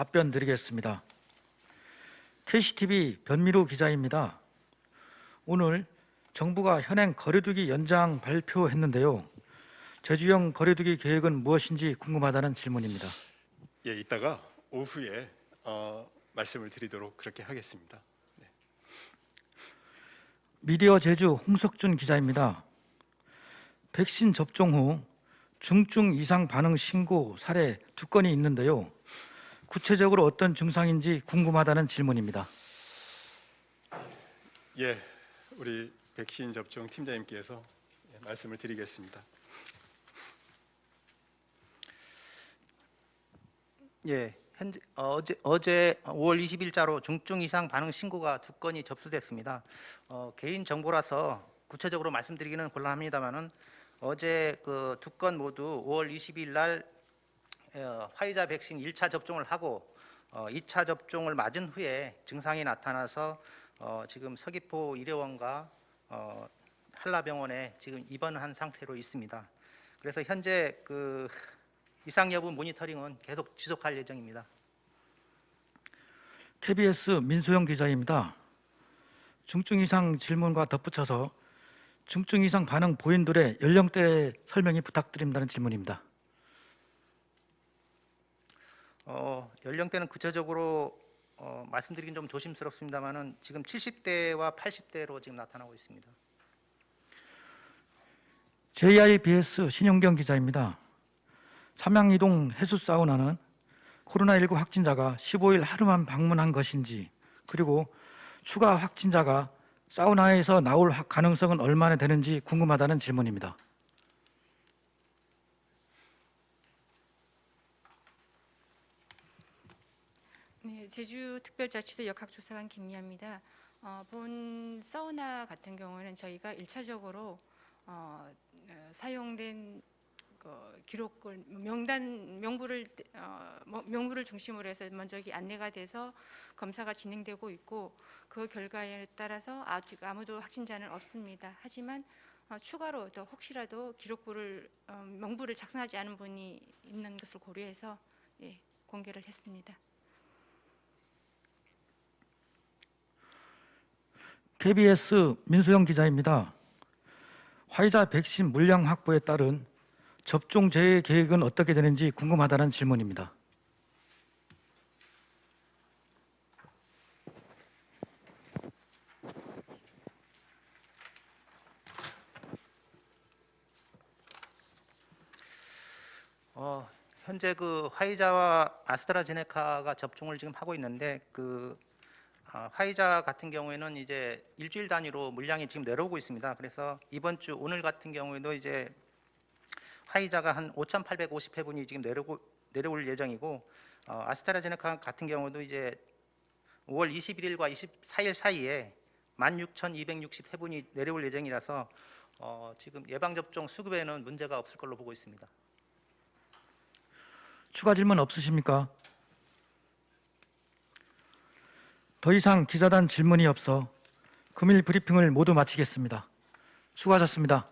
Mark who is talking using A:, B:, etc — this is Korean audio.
A: 답변 드리겠습니다. KCTV 변미루 기자입니다. 오늘 정부가 현행 거리두기 연장 발표했는데요. 제주형 거리두기 계획은 무엇인지 궁금하다는 질문입니다.
B: 예, 이따가 오후에 어, 말씀을 드리도록 그렇게 하겠습니다.
A: 미디어 제주 홍석준 기자입니다. 백신 접종 후 중증 이상 반응 신고 사례 두 건이 있는데요. 구체적으로 어떤 증상인지 궁금하다는 질문입니다.
B: 예, 우리 백신 접종 팀장님께서 예, 말씀을 드리겠습니다.
C: 예, 현재 어제 어제 5월 20일자로 중증 이상 반응 신고가 두 건이 접수됐습니다. 어, 개인 정보라서 구체적으로 말씀드리기는 곤란합니다만은 어제 그 두 건 모두 5월 20일 날 어, 화이자 백신 1차 접종을 하고 어, 2차 접종을 맞은 후에 증상이 나타나서 어, 지금 서귀포 의료원과 어, 한라병원에 지금 입원한 상태로 있습니다. 그래서 현재 그 이상 여부 모니터링은 계속 지속할 예정입니다.
A: KBS 민소영 기자입니다. 중증 이상 질문과 덧붙여서 중증 이상 반응 보인들의 연령대 설명이 부탁드립니다는 질문입니다.
C: 어, 연령대는 구체적으로 어, 말씀드리긴 좀 조심스럽습니다만은 지금 70대와 80대로 지금 나타나고 있습니다.
A: JIBS 신용경 기자입니다. 삼양이동 해수 사우나는 코로나19 확진자가 15일 하루만 방문한 것인지 그리고 추가 확진자가 사우나에서 나올 하- 가능성은 얼마나 되는지 궁금하다는 질문입니다.
D: 네, 제주특별자치도 역학조사관 김미아입니다. 어, 본 사우나 같은 경우는 저희가 일차적으로 어, 어, 사용된 그 기록을 명단 명부를 어, 뭐- 명부를 중심으로 해서 먼저 이 안내가 돼서 검사가 진행되고 있고 그 결과에 따라서 아직 아무도 확진자는 없습니다. 하지만 어, 추가로 더 혹시라도 기록부를 어, 명부를 작성하지 않은 분이 있는 것을 고려해서 예, 공개를 했습니다.
A: KBS 민소영 기자입니다. 화이자 백신 물량 확보에 따른 접종 재개 계획은 어떻게 되는지 궁금하다는 질문입니다.
C: 어, 현재 그 화이자와 아스트라제네카가 접종을 지금 하고 있는데 그 아, 화이자 같은 경우에는 이제 일주일 단위로 물량이 지금 내려오고 있습니다. 그래서 이번 주 오늘 같은 경우에도 이제 화이자가 한 5,850회분이 지금 내려오고 내려올 예정이고 어, 아스트라제네카 같은 경우도 이제 5월 21일과 24일 사이에 16,260회분이 내려올 예정이라서 어, 지금 예방 접종 수급에는 문제가 없을 걸로 보고 있습니다.
A: 추가 질문 없으십니까? 더 이상 기자단 질문이 없어 금일 브리핑을 모두 마치겠습니다. 수고하셨습니다.